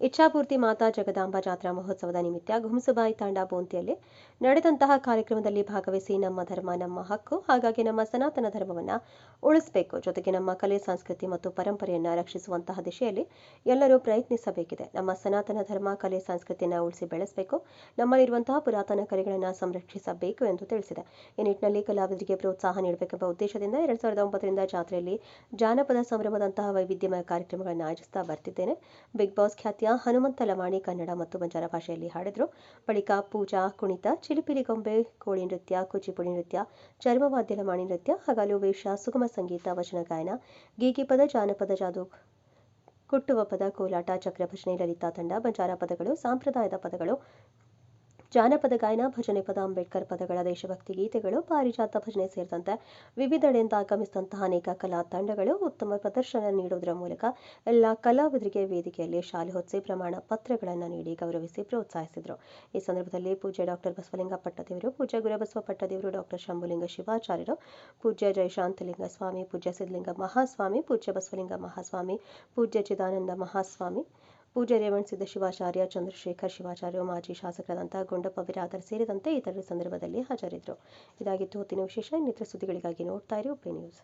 ಇಚ್ಛಾಪೂರ್ತಿ ಮಾತಾ ಜಗದಾಂಬ ಜಾತ್ರಾ ಮಹೋತ್ಸವದ ನಿಮಿತ್ತ ಗುಮ್ಸಬಾಯಿ ತಾಂಡಾ ಬೋಂತಿಯಲ್ಲಿ ನಡೆದಂತಹ ಕಾರ್ಯಕ್ರಮದಲ್ಲಿ ಭಾಗವಹಿಸಿ ನಮ್ಮ ಧರ್ಮ, ನಮ್ಮ ಹಕ್ಕು, ಹಾಗಾಗಿ ನಮ್ಮ ಸನಾತನ ಧರ್ಮವನ್ನು ಉಳಿಸಬೇಕು. ಜೊತೆಗೆ ನಮ್ಮ ಕಲೆ, ಸಂಸ್ಕೃತಿ ಮತ್ತು ಪರಂಪರೆಯನ್ನು ರಕ್ಷಿಸುವಂತಹ ದಿಶೆಯಲ್ಲಿ ಎಲ್ಲರೂ ಪ್ರಯತ್ನಿಸಬೇಕಿದೆ. ನಮ್ಮ ಸನಾತನ ಧರ್ಮ, ಕಲೆ, ಸಂಸ್ಕೃತಿಯನ್ನು ಉಳಿಸಿ ಬೆಳೆಸಬೇಕು. ನಮ್ಮಲ್ಲಿರುವಂತಹ ಪುರಾತನ ಕಲೆಗಳನ್ನು ಸಂರಕ್ಷಿಸಬೇಕು ಎಂದು ತಿಳಿಸಿದೆ. ಈ ನಿಟ್ಟಿನಲ್ಲಿ ಕಲಾವಿದರಿಗೆ ಪ್ರೋತ್ಸಾಹ ನೀಡಬೇಕೆಂಬ ಉದ್ದೇಶದಿಂದ ಎರಡ್ ಸಾವಿರದ ಒಂಬತ್ತರಿಂದ ಜಾತ್ರೆಯಲ್ಲಿ ಜಾನಪದ ಸಂಭ್ರಮದಂತಹ ವೈವಿಧ್ಯಮಯ ಕಾರ್ಯಕ್ರಮಗಳನ್ನು ಆಯೋಜಿಸ್ತಾ ಬರ್ತಿದ್ದೇನೆ. ಬಿಗ್ ಬಾಸ್ ಖ್ಯಾತಿಯ ಹನುಮಂತ ಲವಾಣಿ ಕನ್ನಡ ಮತ್ತು ಬಂಜಾರ ಭಾಷೆಯಲ್ಲಿ ಹಾಡಿದ್ರು. ಬಳಿಕ ಪೂಜಾ, ಕುಣಿತ, ಚಿಲಿಪಿಲಿ ಗೊಂಬೆ, ಕೋಳಿ ನೃತ್ಯ, ಕುಚಿಪುಡಿ ನೃತ್ಯ ಚರ್ಮವಾದ್ಯ ಲಮಾಣಿ ನೃತ್ಯ, ಹಗಲು ವೇಷ, ಸುಗಮ ಸಂಗೀತ, ವಚನ ಗಾಯನ, ಗೀಗಿ ಪದ, ಜಾನಪದ ಜಾದು, ಕುಟ್ಟುವ ಪದ, ಕೋಲಾಟ, ಚಕ್ರಭಜನೆ, ಲಲಿತಾ ತಂಡ, ಬಂಜಾರ ಪದಗಳು, ಸಾಂಪ್ರದಾಯದ ಪದಗಳು ಜಾನಪದ ಗಾಯನ, ಭಜನೆ ಪದ, ಅಂಬೇಡ್ಕರ್ ಪದಗಳ ದೇಶಭಕ್ತಿ ಗೀತೆಗಳು, ಪಾರಿಜಾತ ಭಜನೆ ಸೇರಿದಂತೆ ವಿವಿಧೆಡೆಯಿಂದ ಆಗಮಿಸಿದಂತಹ ಅನೇಕ ಕಲಾ ತಂಡಗಳು ಉತ್ತಮ ಪ್ರದರ್ಶನ ನೀಡುವುದರ ಮೂಲಕ ಎಲ್ಲ ಕಲಾವಿದರಿಗೆ ವೇದಿಕೆಯಲ್ಲಿ ಶಾಲೆ ಹೊತ್ತಿಸಿ ಪ್ರಮಾಣ ಪತ್ರಗಳನ್ನು ನೀಡಿ ಗೌರವಿಸಿ ಪ್ರೋತ್ಸಾಹಿಸಿದರು. ಈ ಸಂದರ್ಭದಲ್ಲಿ ಪೂಜ್ಯ ಡಾಕ್ಟರ್ ಬಸವಲಿಂಗ ಪಟ್ಟದೇವರು, ಪೂಜ್ಯ ಗುರುಬಸವ ಪಟ್ಟದೇವರು ಡಾಕ್ಟರ್ ಶಂಭುಲಿಂಗ ಶಿವಾಚಾರ್ಯರು, ಪೂಜ್ಯ ಜಯಶಾಂತಲಿಂಗ ಸ್ವಾಮಿ, ಪೂಜ್ಯ ಸಿದ್ಧಲಿಂಗ ಮಹಾಸ್ವಾಮಿ, ಪೂಜ್ಯ ಬಸವಲಿಂಗ ಮಹಾಸ್ವಾಮಿ, ಪೂಜ್ಯ ಚಿದಾನಂದ ಮಹಾಸ್ವಾಮಿ ಪೂಜ್ಯ ರೇವಣಸಿದ್ದ ಶಿವಾಚಾರ್ಯ, ಚಂದ್ರಶೇಖರ್ ಶಿವಾಚಾರ್ಯ ಮಾಜಿ ಶಾಸಕರಾದಂತಹ ಗುಂಡಪ್ಪ ಬಿರಾದರ್ ಸೇರಿದಂತೆ ಇತರರು ಸಂದರ್ಭದಲ್ಲಿ ಹಾಜರಿದ್ದರು. ಇದಾಗಿತ್ತು ಹೊತ್ತಿನ ವಿಶೇಷ. ಇನ್ನಿತರ ಸುದ್ದಿಗಳಿಗಾಗಿ ನೋಡ್ತಾ ಇರೋ ಒಪ್ಪೆ ನ್ಯೂಸ್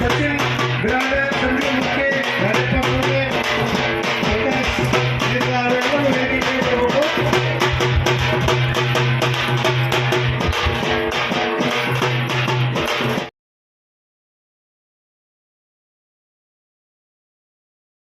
Gracias.